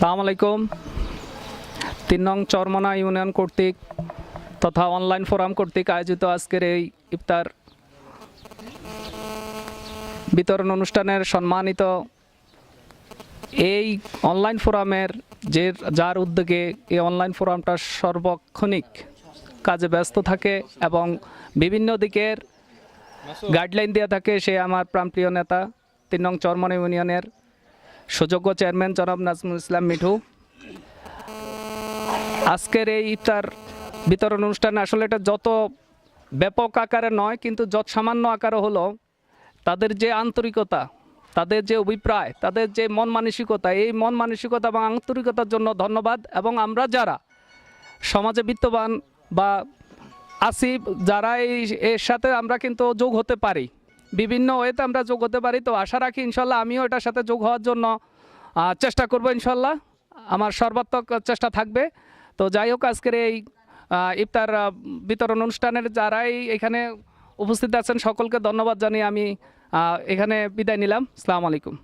সালাম আলাইকুম তিন নং চরমনা ইউনিয়ন কর্তৃক তথা অনলাইন ফোরাম কর্তৃক আয়োজিত আজকের এই ইফতার বিতরণ অনুষ্ঠানের সম্মানিত এই অনলাইন ফোরামের যে যার উদ্যোগে এই অনলাইন ফোরামটা সর্বক্ষণিক কাজে ব্যস্ত থাকে এবং বিভিন্ন দিকের গাইডলাইন দেওয়া থাকে, সে আমার প্রাণপ্রিয় নেতা, তিন নং চরমনা ইউনিয়নের সুযোগ্য চেয়ারম্যান জনাব নাজমুল ইসলাম মিঠু। আজকের এই ইফতার বিতরণ অনুষ্ঠান আসলে এটা যত ব্যাপক আকারে নয়, কিন্তু যত সামান্য আকারে হলো, তাদের যে আন্তরিকতা, তাদের যে অভিপ্রায়, তাদের যে মন মানসিকতা, এই মন মানসিকতা এবং আন্তরিকতার জন্য ধন্যবাদ। এবং আমরা যারা সমাজে বিত্তবান বা আসি, যারা এই, এর সাথে আমরা কিন্তু যোগ হতে পারি। বিভিন্ন ওয়েতে আমরা যোগ হতে পারি, তো আশা রাখি ইনশাল্লাহ আমিও এটার সাথে যোগ হওয়ার জন্য চেষ্টা করব ইনশাল্লাহ। আমার সর্বাত্মক চেষ্টা থাকবে। তো যাই হোক, আজকের এই ইফতার বিতরণ অনুষ্ঠানের যারাই এখানে উপস্থিত আছেন, সকলকে ধন্যবাদ জানিয়ে আমি এখানে বিদায় নিলাম। আসসালামু আলাইকুম।